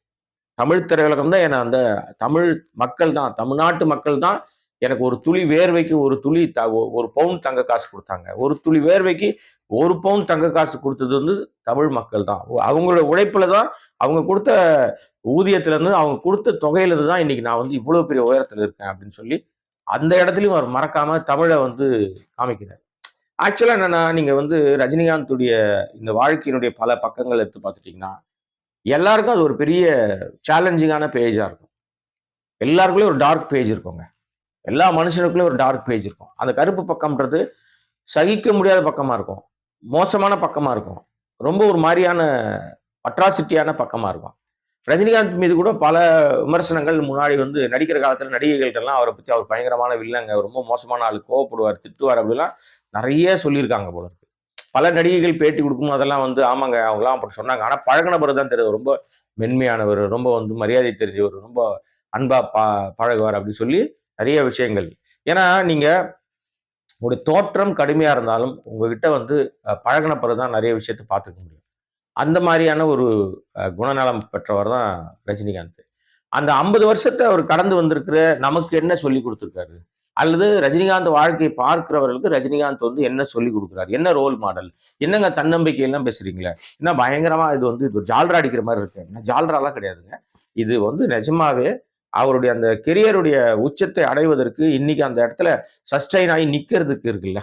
தமிழ் திரையுலகம் தான் என்னை அந்த தமிழ் மக்கள் தான் தமிழ்நாட்டு மக்கள் தான் எனக்கு ஒரு துளி வேர்வைக்கு ஒரு துளி த ஒ- ஒரு பவுன் தங்க காசு கொடுத்தாங்க. ஒரு துளி வேர்வைக்கு ஒரு பவுன் தங்க காசு கொடுத்தது வந்து தமிழ் மக்கள் தான். அவங்களோட உழைப்புல தான் அவங்க கொடுத்த ஊதியத்துலேருந்து அவங்க கொடுத்த தொகையிலேருந்து தான் இன்னைக்கு நான் வந்து இவ்வளோ பெரிய உயரத்தில் இருக்கேன் அப்படின்னு சொல்லி அந்த இடத்துலையும் அவர் மறக்காம தமிழை வந்து காமிக்கிறார். ஆக்சுவலா என்னன்னா நீங்க வந்து ரஜினிகாந்துடைய இந்த வாழ்க்கையினுடைய பல பக்கங்கள் எடுத்து பார்த்துட்டீங்கன்னா எல்லாருக்கும் அது ஒரு பெரிய சேலஞ்சிங்கான பேஜா இருக்கும். எல்லாருக்குள்ளேயும் ஒரு டார்க் பேஜ் இருக்குங்க. எல்லா மனுஷனுக்குள்ளேயும் ஒரு டார்க் பேஜ் இருக்கும். அந்த கருப்பு பக்கம்ன்றது சகிக்க முடியாத பக்கமா இருக்கும். மோசமான பக்கமா இருக்கும். ரொம்ப ஒரு மாதிரியான அட்ராசிட்டியான பக்கமா இருக்கும். ரஜினிகாந்த் மீது கூட பல விமர்சனங்கள் முன்னாடி வந்து நடிக்கிற காலத்தில் நடிகைகள்கிட்டலாம் அவரை பற்றி அவர் பயங்கரமான வில்லங்க ரொம்ப மோசமான ஆள் கோவப்படுவார் திட்டுவார் அப்படிலாம் நிறைய சொல்லியிருக்காங்க போல இருக்கு. பல நடிகைகள் பேட்டி கொடுக்கும் அதெல்லாம் வந்து ஆமாங்க அவங்களாம் அப்படி சொன்னாங்க. ஆனால் பழகின தான் தெரியும் ரொம்ப மென்மையானவர் ரொம்ப வந்து மரியாதை தெரிஞ்சவர் ரொம்ப அன்பா பா பழகுவார் அப்படின்னு சொல்லி நிறைய விஷயங்கள். ஏன்னா நீங்கள் உங்களுடைய தோற்றம் கடுமையாக இருந்தாலும் உங்ககிட்ட வந்து அஹ், பிறகு தான் நிறைய விஷயத்தை பார்த்துக்க முடியும். அந்த மாதிரியான ஒரு குணநலம் பெற்றவர் தான் ரஜினிகாந்த். அந்த ஐம்பது வருஷத்தை அவர் கடந்து வந்திருக்கிற நமக்கு என்ன சொல்லி கொடுத்துருக்காரு? அல்லது ரஜினிகாந்த் வாழ்க்கையை பார்க்கிறவர்களுக்கு ரஜினிகாந்த் வந்து என்ன சொல்லி கொடுக்குறாரு? என்ன ரோல் மாடல் என்னங்க தன்னம்பிக்கையெல்லாம் பேசுறீங்களே? என்ன பயங்கரமா இது வந்து இது ஒரு ஜால்ரா அடிக்கிற மாதிரி இருக்கு. என்ன ஜால்ராலாம் கிடையாதுங்க. இது வந்து நிஜமாவே அவருடைய அந்த கெரியருடைய உச்சத்தை அடைவதற்கு இன்னைக்கு அந்த இடத்துல சஸ்டைன் ஆகி நிற்கிறதுக்கு இருக்குல்ல.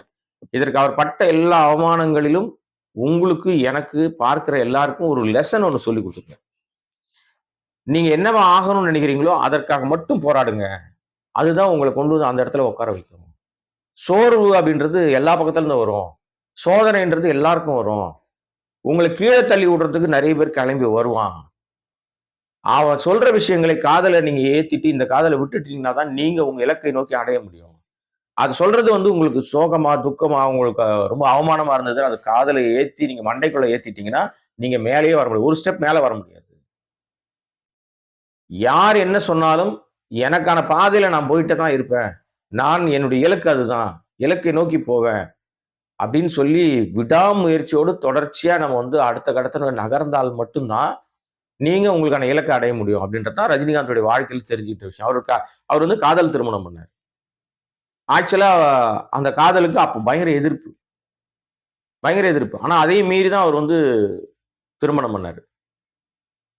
இதற்கு அவர் பட்ட எல்லா அவமானங்களிலும் உங்களுக்கு எனக்கு பார்க்கிற எல்லாருக்கும் ஒரு லெசன் ஒன்று சொல்லி கொடுத்துருங்க. நீங்க என்னவா ஆகணும்னு நினைக்கிறீங்களோ அதற்காக மட்டும் போராடுங்க. அதுதான் உங்களை கொண்டு வந்து அந்த இடத்துல உட்கார வைக்கும். சோர்வு அப்படின்றது எல்லா பக்கத்துலேருந்து வரும். சோதனைன்றது எல்லாருக்கும் வரும். உங்களை கீழே தள்ளி விடுறதுக்கு நிறைய பேர் கிளம்பி வருவான். அவன் சொல்ற விஷயங்களை காதலை நீங்க ஏத்திட்டு இந்த காதலை விட்டுட்டீங்கன்னா தான் நீங்க உங்க இலக்கை நோக்கி அடைய முடியும். அது சொல்றது வந்து உங்களுக்கு சோகமா துக்கமா உங்களுக்கு ரொம்ப அவமானமா இருந்தது. அது காதலை ஏத்தி நீங்க மண்டைக்குள்ள ஏத்திட்டீங்கன்னா நீங்க மேலேயே வர முடியும் ஒரு ஸ்டெப் மேல வர முடியாது. யார் என்ன சொன்னாலும் எனக்கான பாதையில நான் போயிட்டு தான் இருப்பேன். நான் என்னுடைய இலக்கு அதுதான். இலக்கை நோக்கி போவேன். அப்படின்னு சொல்லி விடாமுயற்சியோடு தொடர்ச்சியா நம்ம வந்து அடுத்த கடத்த நகர்ந்தால் மட்டும்தான் நீங்க உங்களுக்கான இலக்கை அடைய முடியும் அப்படின்றதான் ரஜினிகாந்தோடைய வாழ்க்கையில் தெரிஞ்சுக்கிட்ட விஷயம். அவருக்கு அவர் வந்து காதல் திருமணம் பண்ணார். ஆக்சுவலா அந்த காதலுக்கு அப்போ பயங்கர எதிர்ப்பு. பயங்கர எதிர்ப்பு. ஆனா அதையும் மீறி தான் அவர் வந்து திருமணம் பண்ணாரு.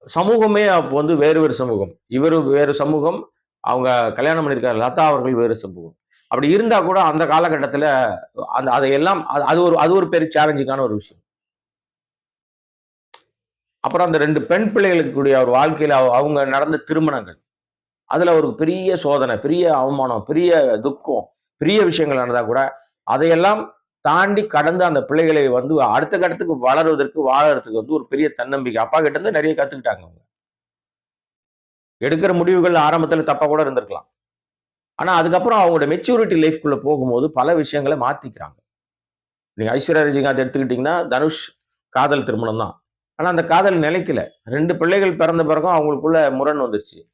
சமூகமே அப்போ வந்து வேறு வேறு சமூகம். இவர் வேறு சமூகம் அவங்க கல்யாணம் பண்ணியிருக்காரு லதா அவர்கள் வேறு சமூகம். அப்படி இருந்தா கூட அந்த காலகட்டத்துல அந்த அதையெல்லாம் அது- அது ஒரு அது ஒரு பெரிய சேலஞ்சுக்கான ஒரு விஷயம். அப்புறம் அந்த ரெண்டு பெண் பிள்ளைகளுக்கு கூடிய வாழ்க்கையில் வாழ்க்கையில அவங்க நடந்த திருமணங்கள். அதில் ஒரு பெரிய சோதனை பெரிய அவமானம் பெரிய துக்கம் பெரிய விஷயங்கள் நடந்தா கூட அதையெல்லாம் தாண்டி கடந்து அந்த பிள்ளைகளை வந்து அடுத்த கட்டத்துக்கு வளருவதற்கு வாழறதுக்கு வந்து ஒரு பெரிய தன்னம்பிக்கை. அப்பா கிட்ட இருந்து நிறைய கத்துக்கிட்டாங்க அவங்க. எடுக்கிற முடிவுகள் ஆரம்பத்துல தப்பா கூட இருந்திருக்கலாம். ஆனா அதுக்கப்புறம் அவங்களோட மெச்சூரிட்டி லைஃப்குள்ளே போகும்போது பல விஷயங்களை மாத்திக்கிறாங்க. நீங்க ஐஸ்வர்யா ரஜினிகாந்த் எடுத்துக்கிட்டீங்கன்னா தனுஷ் காதல் திருமணம் தான். ஆனா அந்த காதல் நிலைக்கல. ரெண்டு பிள்ளைகள் பிறந்த பிறகும் அவங்களுக்குள்ள முரண் வந்துருச்சு.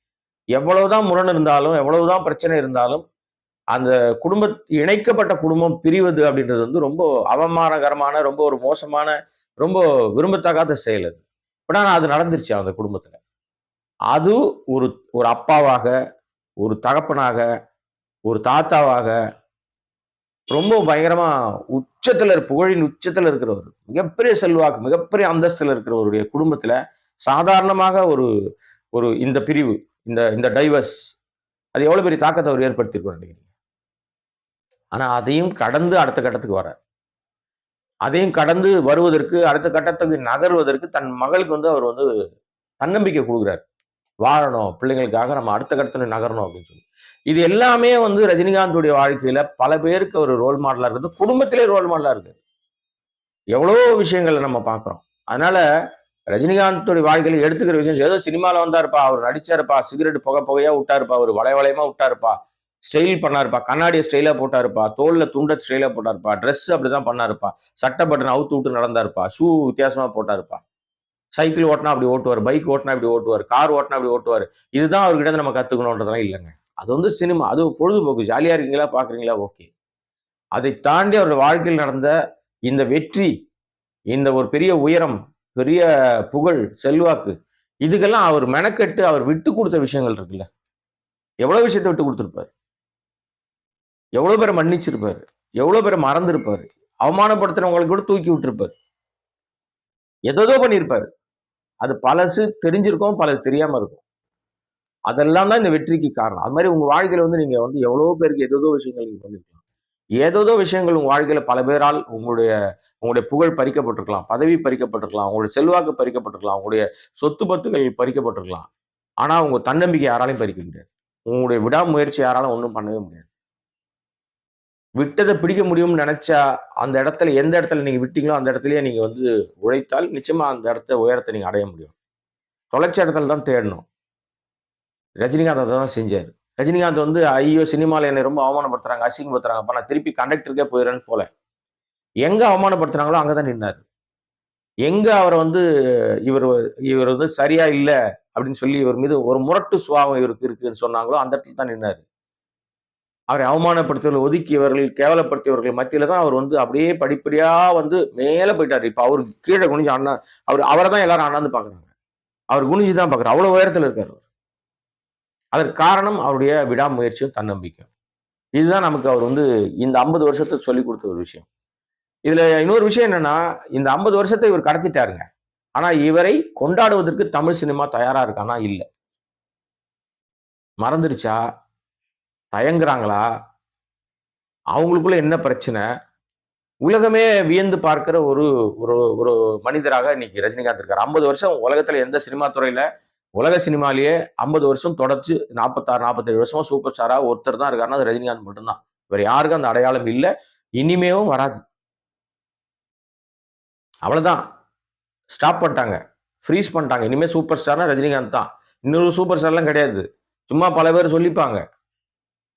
எவ்வளவுதான் முரண் இருந்தாலும் எவ்வளவுதான் பிரச்சனை இருந்தாலும் அந்த குடும்ப இணைக்கப்பட்ட குடும்பம் பிரிவது அப்படின்றது வந்து ரொம்ப அவமானகரமான ரொம்ப ஒரு மோசமான ரொம்ப விரும்பத்தகாத செயல் அது. ஆனால் அது நடந்துருச்சு அந்த குடும்பத்தில். அது ஒரு ஒரு அப்பாவாக ஒரு தகப்பனாக ஒரு தாத்தாவாக ரொம்ப பயங்கரமா உச்சத்துல புகழின் உச்சத்துல இருக்கிறவர். மிகப்பெரிய செல்வாக்கு மிகப்பெரிய அந்தஸ்துல இருக்கிறவருடைய குடும்பத்துல சாதாரணமாக ஒரு ஒரு இந்த பிரிவு இந்த இந்த டைவர்ஸ் அது எவ்வளவு பெரிய தாக்கத்தை அவர் ஏற்படுத்தியிருக்கோம் நினைக்கிறீங்க? ஆனா அதையும் கடந்து அடுத்த கட்டத்துக்கு வர அதையும் கடந்து வருவதற்கு அடுத்த கட்டத்துக்கு நகர்வதற்கு தன் மகளுக்கு வந்து அவர் வந்து தன்னம்பிக்கை கொடுக்குறாரு. வாழணும் பிள்ளைங்களுக்காக நம்ம அடுத்த கட்டத்துல நகரணும் அப்படின்னு சொல்லி. இது எல்லாமே வந்து ரஜினிகாந்துடைய வாழ்க்கையில பல பேருக்கு ஒரு ரோல் மாடலா இருக்குது. குடும்பத்திலே ரோல் மாடலா இருக்கு எவ்வளவோ விஷயங்களை நம்ம பார்க்குறோம். அதனால ரஜினிகாந்தோடைய வாழ்க்கையில எடுத்துக்கிற விஷயம் ஏதோ சினிமால வந்தாருப்பா அவர் நடிச்சாருப்பா சிகரெட் புகை புகையா விட்டாருப்பா அவர் வளைய வளையமா விட்டாருப்பா ஸ்டைல் பண்ணாருப்பா. கண்ணாடியை ஸ்டைலாக போட்டாருப்பா. தோலில் துண்ட ஸ்டைலாக போட்டாருப்பா. அப்படி அப்படிதான் பண்ணாருப்பா. சட்டை பட்டன் அவுத்து விட்டு நடந்தாருப்பா. ஷூ வித்தியாசமாக போட்டாருப்பா. சைக்கிள் ஓட்டினா அப்படி ஓட்டுவார். பைக் ஓட்டினா இப்படி ஓட்டுவார். கார் ஓட்டினா அப்படி ஓட்டுவார். இதுதான் அவர்கிட்ட நம்ம கற்றுக்கணுன்றதுலாம் இல்லைங்க. அது வந்து சினிமா. அது பொழுதுபோக்கு. ஜாலியாக இருக்கீங்களா? பார்க்குறீங்களா ஓகே அதை தாண்டி அவருடைய வாழ்க்கையில் நடந்த இந்த வெற்றி இந்த ஒரு பெரிய உயரம் பெரிய புகழ் செல்வாக்கு இதுக்கெல்லாம் அவர் மெனக்கெட்டு அவர் விட்டு கொடுத்த விஷயங்கள் இருக்குல்ல. எவ்வளோ விஷயத்தை விட்டு கொடுத்துருப்பாரு? எவ்வளவு பேரை மன்னிச்சிருப்பாரு? எவ்வளவு பேரை மறந்துருப்பார்? அவமானப்படுத்துறவங்களுக்கு கூட தூக்கி விட்டுருப்பாரு. எதோ பண்ணியிருப்பார் அது பலசு தெரிஞ்சிருக்கும் பல தெரியாம இருக்கும். அதெல்லாம் தான் இந்த வெற்றிக்கு காரணம். அது மாதிரி உங்க வாழ்க்கையில வந்து நீங்க வந்து எவ்வளவோ பேருக்கு எதோ விஷயங்கள் நீங்க பண்ணிருக்கலாம். ஏதோதோ விஷயங்கள் உங்கள் வாழ்க்கையில் பல பேரால் உங்களுடைய உங்களுடைய புகழ் பறிக்கப்பட்டிருக்கலாம் பதவி பறிக்கப்பட்டிருக்கலாம் உங்களுடைய செல்வாக்கு பறிக்கப்பட்டிருக்கலாம் உங்களுடைய சொத்து பத்துகள் பறிக்கப்பட்டிருக்கலாம். ஆனா உங்க தன்னம்பிக்கை யாராலையும் பறிக்க முடியாது. உங்களுடைய விடாமுயற்சி யாராலும் ஒன்றும் பண்ணவே முடியாது. விட்டதை பிடிக்க முடியும்னு நினைச்சா அந்த இடத்துல எந்த இடத்துல நீங்க விட்டீங்களோ அந்த இடத்துலயே நீங்க வந்து உழைத்தால் நிச்சயமா அந்த இடத்த உயரத்தை நீங்க அடைய முடியும். தொலைச்ச இடத்துல தான் தேடணும். ரஜினிகாந்த் அதை தான் செஞ்சார். ரஜினிகாந்த் வந்து ஐயோ சினிமாவில் என்னை ரொம்ப அவமானப்படுத்துறாங்க அசிங்கப்படுத்துறாங்க. அப்போ நான் திருப்பி கண்டக்டருக்கே போயிடுறேன்னு போல. எங்கே அவமானப்படுத்துறாங்களோ அங்கதான் நின்னார். எங்கே அவரை வந்து இவர் இவர் வந்து சரியா இல்லை அப்படின்னு சொல்லி இவர் மீது ஒரு முரட்டு சுபாவம் இவருக்கு இருக்குன்னு சொன்னாங்களோ அந்த இடத்துல தான் நின்னார். அவரை அவமானப்படுத்தியவர்கள் ஒதுக்கியவர்கள் கேவலப்படுத்தியவர்கள் மத்தியில தான் அவர் வந்து அப்படியே படிப்படியா வந்து மேல போயிட்டாரு. இப்ப அவர் கீழே குனிஞ்சு அண்ணா அவர் அவரை தான் எல்லாரும் அண்ணாந்து பாக்குறாங்க. அவர் குனிஞ்சு தான் பாக்குறாரு. அவ்வளவு உயரத்துல இருக்காரு அவர். அதற்கு காரணம் அவருடைய விடாமுயற்சியும் தன்னம்பிக்கையும். இதுதான் நமக்கு அவர் வந்து இந்த ஐம்பது வருஷத்தை சொல்லி கொடுத்த ஒரு விஷயம். இதுல இன்னொரு விஷயம் என்னன்னா இந்த ஐம்பது வருஷத்தை இவர் கடத்திட்டாருங்க. ஆனா இவரை கொண்டாடுவதற்கு தமிழ் சினிமா தயாரா இருக்கானா? இல்ல. மறந்துருச்சா? தயங்குறாங்களா? அவங்களுக்குள்ள என்ன பிரச்சனை? உலகமே வியந்து பார்க்கிற ஒரு ஒரு ஒரு மனிதராக இன்னைக்கு ரஜினிகாந்த் இருக்கார். ஐம்பது வருஷம் உலகத்துல எந்த சினிமா துறையில உலக சினிமாலேயே ஐம்பது வருஷம் தொடர்ச்சி நாற்பத்தாறு நாற்பத்தேழு வருஷமா சூப்பர் ஸ்டாரா ஒருத்தர் தான் இருக்காருன்னா அது ரஜினிகாந்த் மட்டும்தான். இவர் யாருக்கும் அந்த அடையாளம் இல்லை. இனிமேவும் வராது. அவ்வளோதான் ஸ்டாப் பண்ணிட்டாங்க. ஃப்ரீஸ் பண்ணிட்டாங்க. இனிமேல் சூப்பர் ஸ்டார்னா ரஜினிகாந்த் தான். இன்னொரு சூப்பர் ஸ்டார்லாம் கிடையாது. சும்மா பல பேர் சொல்லிப்பாங்க.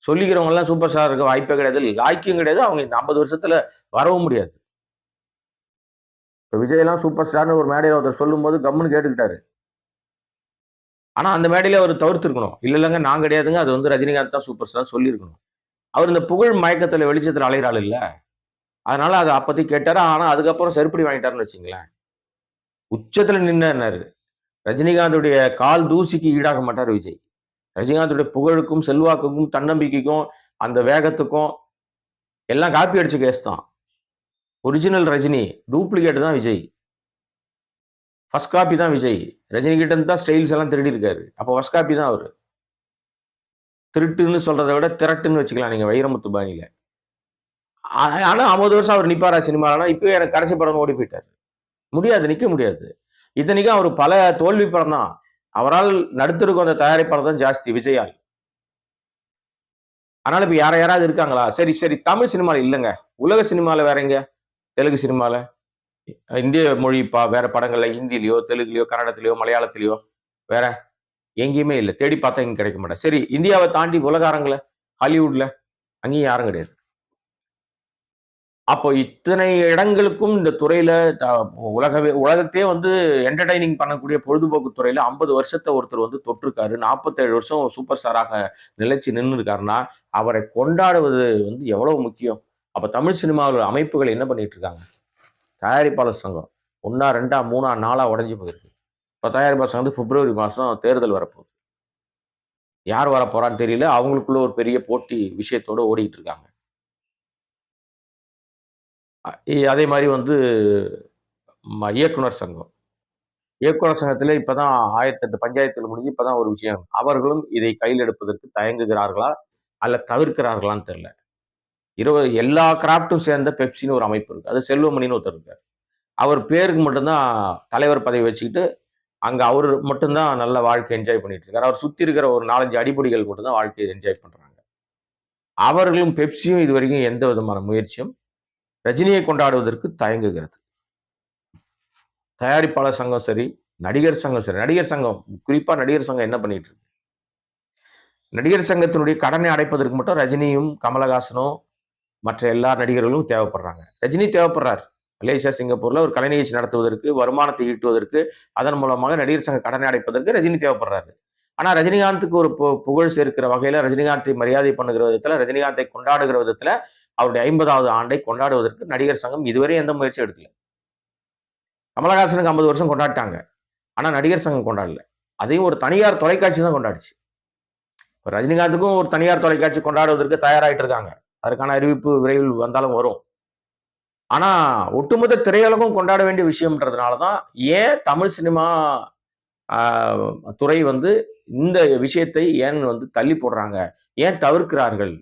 சொல்லிக்கிறவங்க எல்லாம் சூப்பர் ஸ்டார் இருக்க வாய்ப்பே கிடையாது. லாய்க்கும் கிடையாது. அவங்க இந்த ஐம்பது வருஷத்துல வரவும் முடியாது. இப்போ விஜயெல்லாம் சூப்பர் ஸ்டார்னு ஒரு மேடையில் ஒருத்தர் சொல்லும்போது கம்முன்னு கேட்டுக்கிட்டாரு. ஆனா அந்த மேடையில அவர் தவிர்த்துருக்கணும். இல்லை இல்லைங்க நான் கிடையாதுங்க. அது வந்து ரஜினிகாந்த் தான் சூப்பர் ஸ்டார் சொல்லியிருக்கணும். அவர் இந்த புகழ் மயக்கத்தில் வெளிச்சத்தில் அலைகிறாள் இல்ல. அதனால அதை அப்பத்தி கேட்டாரு. ஆனா அதுக்கப்புறம் செருப்படி வாங்கிட்டாருன்னு வச்சுங்களேன் உச்சத்துல நின்னாரு. ரஜினிகாந்துடைய கால் தூசிக்கு ஈடாக மாட்டார் விஜய். ரஜினிகாந்தோட புகழுக்கும் செல்வாக்குக்கும் தன்னம்பிக்கைக்கும் அந்த வேகத்துக்கும் எல்லாம் காப்பி அடிச்ச கேஸ் தான். ஒரிஜினல் ரஜினி டூப்ளிகேட் தான் விஜய். ஃபர்ஸ்ட் காப்பி தான் விஜய். ரஜினி கிட்ட இருந்து தான் ஸ்டைல்ஸ் எல்லாம் திருடி இருக்காரு. அப்போ ஃபர்ஸ்ட் காப்பி தான் அவர். திருட்டுன்னு சொல்றதை விட திரட்டுன்னு வச்சுக்கலாம் நீங்க வைரமுத்து பாணியில. ஆனா ஐம்பது வருஷம் அவர் நிப்பாரா சினிமாலனா இப்போ எனக்கு கடைசி படம் ஓடி போயிட்டாரு. முடியாது நிக்க முடியாது. இத்தனைக்கும் அவர் பல தோல்வி படம் தான். அவரால் நடுத்தருக்கு வந்த தயாரிப்பாளர் தான் ஜாஸ்தி விஜயால். அதனால இப்ப யார யாராவது இருக்காங்களா? சரி சரி தமிழ் சினிமால இல்லைங்க. உலக சினிமால வேற எங்க? தெலுங்கு சினிமால. இந்திய மொழி பா வேற படங்கள்ல ஹிந்திலயோ தெலுங்குலையோ கன்னடத்திலையோ மலையாளத்திலையோ வேற எங்கேயுமே இல்லை. தேடி பார்த்தா இங்கே கிடைக்க மாட்டேன் சரி இந்தியாவை தாண்டி உலகாரங்களை ஹாலிவுட்ல அங்கேயும் யாரும் கிடையாது. அப்போ இத்தனை இடங்களுக்கும் இந்த துறையில த- உலகவே உலகத்தையே வந்து என்டர்டைனிங் பண்ணக்கூடிய பொழுதுபோக்கு துறையில ஐம்பது வருஷத்தை ஒருத்தர் வந்து தொட்டிருக்காரு. நாற்பத்தேழு வருஷம் சூப்பர் ஸ்டாராக நிலைச்சு நின்று இருக்காருன்னா அவரை கொண்டாடுவது வந்து எவ்வளவு முக்கியம்? அப்ப தமிழ் சினிமாவில் அமைப்புகள் என்ன பண்ணிட்டு இருக்காங்க தயாரிப்பாளர் சங்கம். ஒன்னா ரெண்டா மூணா நாலா உடஞ்சி போயிருக்கு. இப்போ தயாரிப்பாளர் சங்கம் வந்து பிப்ரவரி மாதம் தேர்தல் வரப்போகுது. யார் வரப்போறான்னு தெரியல. அவங்களுக்குள்ள ஒரு பெரிய போட்டி விஷயத்தோட ஓடிக்கிட்டு இருக்காங்க. அதே மாதிரி வந்து ம- இயக்குனர் சங்கம். இயக்குனர் சங்கத்தில் இப்போ தான் ஆயிரத்தி ஆயிரத்தெட்டு பஞ்சாயத்தில் முடிஞ்சு இப்போ தான் ஒரு விஷயம். அவர்களும் இதை கையில் எடுப்பதற்கு தயங்குகிறார்களா? அல்ல தவிர்க்கிறார்களான்னு தெரில இருபது எல்லா கிராஃப்டும் சேர்ந்த பெப்சின்னு ஒரு அமைப்பு இருக்குது அது செல்வமணின்னு ஒருத்தர் இருக்கார். அவர் பேருக்கு மட்டும்தான் தலைவர் பதவி வச்சுக்கிட்டு அங்கே அவர் மட்டும்தான் நல்ல வாழ்க்கை என்ஜாய் பண்ணிட்டு இருக்கார். அவர் சுற்றி இருக்கிற ஒரு நாலஞ்சு அடிப்படைகள் மட்டும்தான் வாழ்க்கையை என்ஜாய் பண்ணுறாங்க அவர்களும் பெப்சியும் இது வரைக்கும் எந்த விதமான முயற்சியும் ரஜினியை கொண்டாடுவதற்கு தயங்குகிறது. தயாரிப்பாளர் சங்கம் சரி நடிகர் சங்கம் சரி. நடிகர் சங்கம் குறிப்பா நடிகர் சங்கம் என்ன பண்ணிட்டு இருக்கு? நடிகர் சங்கத்தினுடைய கடனை அடைப்பதற்கு மட்டும் ரஜினியும் கமலஹாசனும் மற்ற எல்லா நடிகர்களும் தேவைப்படுறாங்க. ரஜினி தேவைப்படுறார். மலேசியா சிங்கப்பூர்ல ஒரு கலை நிகழ்ச்சி நடத்துவதற்கு வருமானத்தை ஈட்டுவதற்கு அதன் மூலமாக நடிகர் சங்க கடனை அடைப்பதற்கு ரஜினி தேவைப்படுறாரு. ஆனா ரஜினிகாந்துக்கு ஒரு பு- புகழ் சேர்க்கிற வகையில ரஜினிகாந்தை மரியாதை பண்ணுகிற விதத்துல ரஜினிகாந்தை கொண்டாடுகிற விதத்துல அவருடைய ஐம்பதாவது ஆண்டை கொண்டாடுவதற்கு நடிகர் சங்கம் இதுவரை எந்த முயற்சி எடுக்கல. கமலஹாசனுக்கு ஐம்பது வருஷம் கொண்டாடிட்டாங்க. ஆனா நடிகர் சங்கம் கொண்டாடல. அதையும் ஒரு தனியார் தொலைக்காட்சி தான் கொண்டாடுச்சு. ரஜினிகாந்துக்கும் ஒரு தனியார் தொலைக்காட்சி கொண்டாடுவதற்கு தயாராயிட்டு இருக்காங்க. அதற்கான அறிவிப்பு விரைவில் வந்தாலும் வரும். ஆனா ஒட்டுமொத்த திரையுலகம் கொண்டாட வேண்டிய விஷயம்ன்றதுனால தான் ஏன் தமிழ் சினிமா ஆஹ், துறை வந்து இந்த விஷயத்தை ஏன் வந்து தள்ளி போடுறாங்க? ஏன் தவிர்க்கிறார்கள்?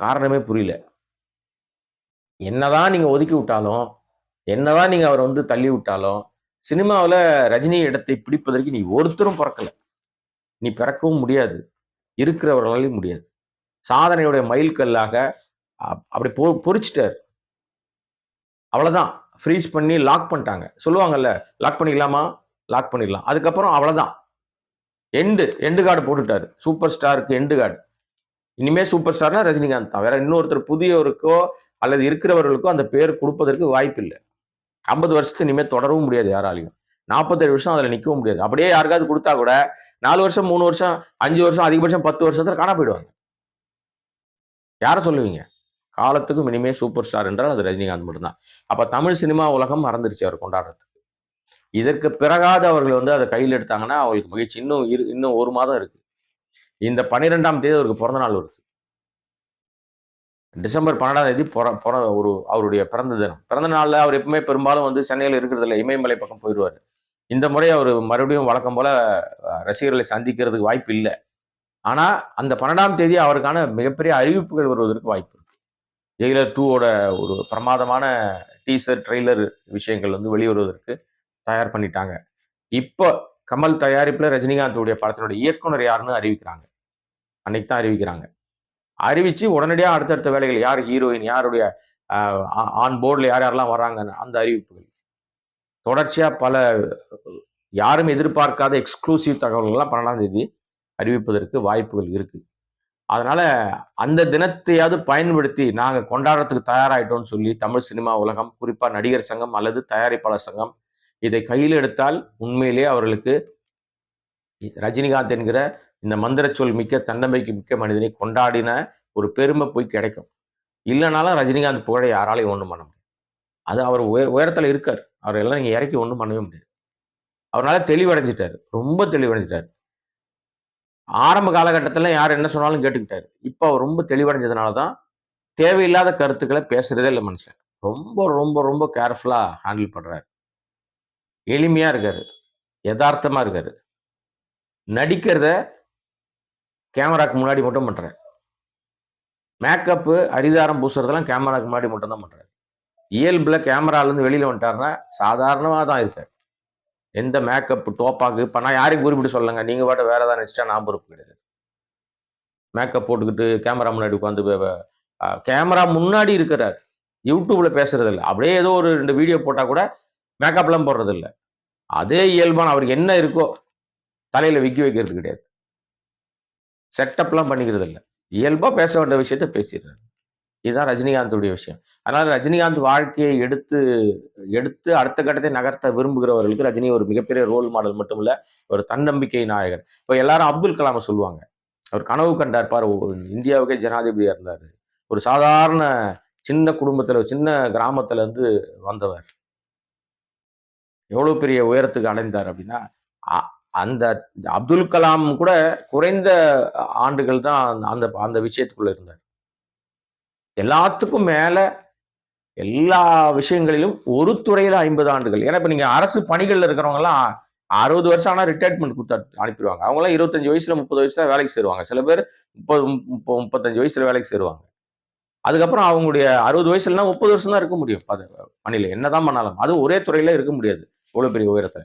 காரணமே புரியல. என்னதான் நீங்க ஒதுக்கி விட்டாலும் என்னதான் நீங்க அவரை வந்து தள்ளி விட்டாலும் சினிமாவில் ரஜினி இடத்தை பிடிப்பதற்கு நீ ஒருத்தரும் பிறக்கல. நீ பிறக்கவும் முடியாது. இருக்கிறவர்களாலையும் முடியாது. சாதனையுடைய மைல்கல்லாக அப்படி பொ பொறிச்சிட்டார். அவ்வளோதான் ஃப்ரீஸ் பண்ணி லாக் பண்ணிட்டாங்க. சொல்லுவாங்கல்ல லாக் பண்ணிக்கலாமா லாக் பண்ணிடலாம். அதுக்கப்புறம் அவ்வளவுதான். எண்டு எண்டு கார்டு போட்டுட்டாரு. சூப்பர் ஸ்டாருக்கு எண்டு கார்டு இனிமே சூப்பர் ஸ்டார்னா ரஜினிகாந்த் தான். வேற இன்னொருத்தர் புதியவருக்கோ அல்லது இருக்கிறவர்களுக்கோ அந்த பேர் கொடுப்பதற்கு வாய்ப்பு இல்லை ஐம்பது வருஷத்துக்கு இனிமேல் தொடரவும் முடியாது யாராலையும். நாற்பத்தேழு வருஷம் அதில் நிற்கவும் முடியாது. அப்படியே யாருக்காவது கொடுத்தா கூட நாலு வருஷம் மூணு வருஷம் அஞ்சு வருஷம் அதிகபட்சம் பத்து வருஷத்துல காண போயிடுவாங்க. யாரை சொல்லுவீங்க? காலத்துக்கும் இனிமே சூப்பர் ஸ்டார் என்றால் அது ரஜினிகாந்த் மட்டும்தான். அப்போ தமிழ் சினிமா உலகம் மறந்துருச்சு அவர் கொண்டாடுறதுக்கு. இதற்கு பிறகாவது அவர்கள் வந்து அதை கையில் எடுத்தாங்கன்னா அவங்களுக்கு மகிழ்ச்சி. இன்னும் இரு இன்னும் ஒரு மாதம் இருக்கு. இந்த பன்னிரெண்டாம் தேதி அவருக்கு பிறந்த நாள் வருது. டிசம்பர் பன்னெண்டாம் தேதி பிற பிற ஒரு அவருடைய பிறந்த தினம். பிறந்த நாளில் அவர் எப்பவுமே பெரும்பாலும் வந்து சென்னையில் இருக்கிறதில்ல இமயமலை பக்கம் போயிடுவார். இந்த முறை அவர் மறுபடியும் வழக்கம் போல ரசிகர்களை சந்திக்கிறதுக்கு வாய்ப்பு இல்லை. ஆனால் அந்த பன்னெண்டாம் தேதி அவருக்கான மிகப்பெரிய அறிவிப்புகள் வருவதற்கு வாய்ப்பு இருக்கு. ஜெயிலர் டூவோட ஒரு பிரமாதமான டீசர் ட்ரெய்லர் விஷயங்கள் வந்து வெளிவருவதற்கு தயார் பண்ணிட்டாங்க. இப்போ கமல் தயாரிப்பில் ரஜினிகாந்துடைய படத்தினுடைய இயக்குனர் யாருன்னு அறிவிக்கிறாங்க. அன்னைக்கு தான் அறிவிக்கிறாங்க. அறிவிச்சு உடனடியாக அடுத்தடுத்த வேலைகள் யார் ஹீரோயின் யாருடைய ஆன் போர்டில் யார் யாரெல்லாம் வர்றாங்கன்னு அந்த அறிவிப்புகள். தொடர்ச்சியாக பல யாரும் எதிர்பார்க்காத எக்ஸ்க்ளூசிவ் தகவல்கள்லாம் பன்னெண்டாம் தேதி அறிவிப்பதற்கு வாய்ப்புகள் இருக்கு. அதனால அந்த தினத்தையாவது பயன்படுத்தி நாங்கள் கொண்டாடுறதுக்கு தயாராயிட்டோம்னு சொல்லி தமிழ் சினிமா உலகம் குறிப்பாக நடிகர் சங்கம் அல்லது தயாரிப்பாளர் சங்கம் இதை கையில் எடுத்தால் உண்மையிலேயே அவர்களுக்கு ரஜினிகாந்த் என்கிற இந்த மந்திரச்சொல் மிக்க தன்னம்பிக்கை மிக்க மனிதனை கொண்டாடின ஒரு பெருமை போய் கிடைக்கும். இல்லைனாலும் ரஜினிகாந்த் புகழை யாராலையும் ஒன்றும் பண்ண முடியாது. அது அவர் உய உயரத்தில் இருக்கார். அவர் எல்லாம் நீங்கள் இறக்கி ஒன்றும் பண்ணவே முடியாது. அவரால் தெளிவடைஞ்சிட்டாரு. ரொம்ப தெளிவடைஞ்சிட்டாரு. ஆரம்ப காலகட்டத்தில் யார் என்ன சொன்னாலும் கேட்டுக்கிட்டாரு. இப்போ அவர் ரொம்ப தெளிவடைஞ்சதுனால தான் தேவையில்லாத கருத்துக்களை பேசுறதே இல்லை மனுஷன். ரொம்ப ரொம்ப ரொம்ப கேர்ஃபுல்லாக ஹேண்டில் பண்ணுறாரு எளிமையாக இருக்காரு. யதார்த்தமாக இருக்காரு. நடிக்கிறத கேமராக்கு முன்னாடி மட்டும் பண்ணுறாரு மேக்கப்பு அரிதாரம் பூசுறதெல்லாம் கேமராக்கு முன்னாடி மட்டும்தான் பண்ணுறாரு இயல்பில் கேமராலேருந்து வெளியில் வந்துட்டாருன்னா சாதாரணமாக தான் இருக்கார். எந்த மேக்கப் டோப்பாக்கு இப்போ நான் யாரையும் குறிப்பிட்டு சொல்லுங்க நீங்கள் பாட்டு வேறு ஏதாவது நினச்சிட்டா நான் பொறுப்பு கிடையாது. மேக்கப் போட்டுக்கிட்டு கேமரா முன்னாடி உட்காந்து கேமரா முன்னாடி இருக்கிறார். யூடியூப்ல பேசுறது இல்லை அப்படியே ஏதோ ஒரு ரெண்டு வீடியோ போட்டால் கூட மேக்கப்லாம் போடுறது இல்லை அதே இயல்பான அவருக்கு என்ன இருக்கோ தலையில் விக்கி வைக்கிறது கிடையாது. செட்டப்லாம் பண்ணிக்கிறது இல்லை இயல்பாக பேச வேண்டிய விஷயத்த பேசிடுறாரு. இதுதான் ரஜினிகாந்துடைய விஷயம். அதனால் ரஜினிகாந்த் வாழ்க்கையை எடுத்து எடுத்து அடுத்த கட்டத்தை நகர்த்த விரும்புகிறவர்களுக்கு ரஜினி ஒரு மிகப்பெரிய ரோல் மாடல் மட்டும் இல்லை ஒரு தன்னம்பிக்கை நாயகர். இப்போ எல்லாரும் அப்துல் கலாமை சொல்லுவாங்க. அவர் கனவு கண்டார் பார் இந்தியாவுக்கே ஜனாதிபதியாக இருந்தார். ஒரு சாதாரண சின்ன குடும்பத்தில் சின்ன கிராமத்துல இருந்து வந்தவர். எவ்வளோ பெரிய உயரத்துக்கு அடைந்தார் அப்படின்னா அ- அந்த அப்துல் கலாம் கூட குறைந்த ஆண்டுகள் தான் அந்த- அந்த விஷயத்துக்குள்ள இருந்தார். எல்லாத்துக்கும் மேல எல்லா விஷயங்களிலும் ஒரு துறையில ஐம்பது ஆண்டுகள். ஏன்னா இப்ப நீங்க அரசு பணிகள்ல இருக்கிறவங்க எல்லாம் அறுபது வருஷம் ஆனால் ரிட்டையர்மெண்ட் கொடுத்து அனுப்பிடுவாங்க. அவங்க எல்லாம் இருபத்தஞ்சு வயசுல முப்பது வயசுல வேலைக்கு சேருவாங்க. சில பேர் முப்பது முப்பத்தஞ்சு வயசுல வேலைக்கு சேருவாங்க. அதுக்கப்புறம் அவங்களுடைய அறுபது வயசுலனா முப்பது வருஷம் தான் இருக்க முடியும். அது பணியில. என்னதான் பண்ணாலும். அது ஒரே துறையில இருக்க முடியாது. இவ்வளவு பெரிய உயரத்துல.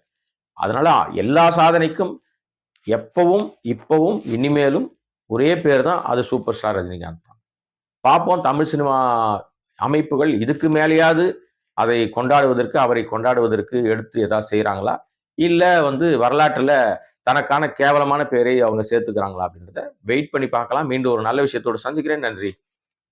அதனால எல்லா சாதனைக்கும் எப்பவும் இப்பவும் இனிமேலும் ஒரே பேர் தான் அது சூப்பர் ஸ்டார் ரஜினிகாந்த் தான். பார்ப்போம் தமிழ் சினிமா அமைப்புகள் இதுக்கு மேலேயாவது அதை கொண்டாடுவதற்கு அவரை கொண்டாடுவதற்கு எடுத்து ஏதாவது செய்கிறாங்களா இல்லை வந்து வரலாற்றில் தனக்கான கேவலமான பேரை அவங்க சேர்த்துக்கிறாங்களா அப்படின்றத வெயிட் பண்ணி பார்க்கலாம். மீண்டும் ஒரு நல்ல விஷயத்தோடு சந்திக்கிறேன். நன்றி.